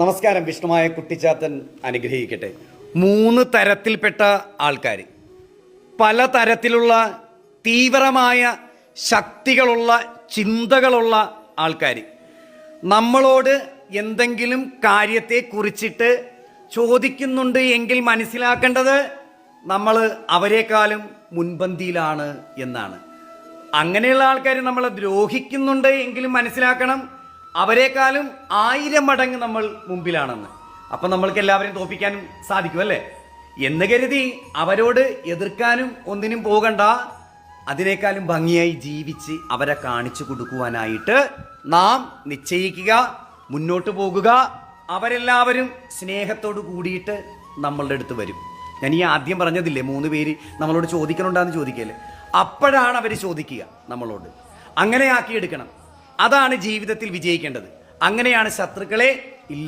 നമസ്കാരം വിഷ്ണുമായ കുട്ടിച്ചാത്തൻ അനുഗ്രഹിക്കട്ടെ. മൂന്ന് തരത്തിൽപ്പെട്ട ആൾക്കാർ പല തരത്തിലുള്ള തീവ്രമായ ശക്തികളുള്ള ചിന്തകളുള്ള ആൾക്കാർ നമ്മളോട് എന്തെങ്കിലും കാര്യത്തെ കുറിച്ചിട്ട് ചോദിക്കുന്നുണ്ട് എങ്കിൽ മനസ്സിലാക്കേണ്ടത് നമ്മൾ അവരെക്കാളും മുൻപന്തിയിലാണ് എന്നാണ്. അങ്ങനെയുള്ള ആൾക്കാർ നമ്മളെ ദ്രോഹിക്കുന്നുണ്ട് എങ്കിലും മനസ്സിലാക്കണം. അവരെക്കാളും ആയിരം മടങ്ങ് നമ്മൾ മുമ്പിലാണെന്ന്. അപ്പൊ നമ്മൾക്ക് എല്ലാവരെയും തോപ്പിക്കാനും സാധിക്കും അല്ലേ? എന്ന് കരുതി അവരോട് എതിർക്കാനും ഒന്നിനും പോകണ്ട. അതിനേക്കാളും ഭംഗിയായി ജീവിച്ച് അവരെ കാണിച്ചു കൊടുക്കുവാനായിട്ട് നാം നിശ്ചയിക്കുക മുന്നോട്ട് പോകുക. അവരെല്ലാവരും സ്നേഹത്തോട് കൂടിയിട്ട് നമ്മളുടെ അടുത്ത് വരും. ഞാൻ ഈ ആദ്യം പറഞ്ഞതില്ലേ മൂന്ന് പേര് നമ്മളോട് ചോദിക്കണുണ്ടാന്ന് ചോദിക്കല്ലേ? അപ്പോഴാണ് അവർ ചോദിക്കുക നമ്മളോട്. അങ്ങനെ ആക്കിയെടുക്കണം. അതാണ് ജീവിതത്തിൽ വിജയിക്കേണ്ടത്. അങ്ങനെയാണ് ശത്രുക്കളെ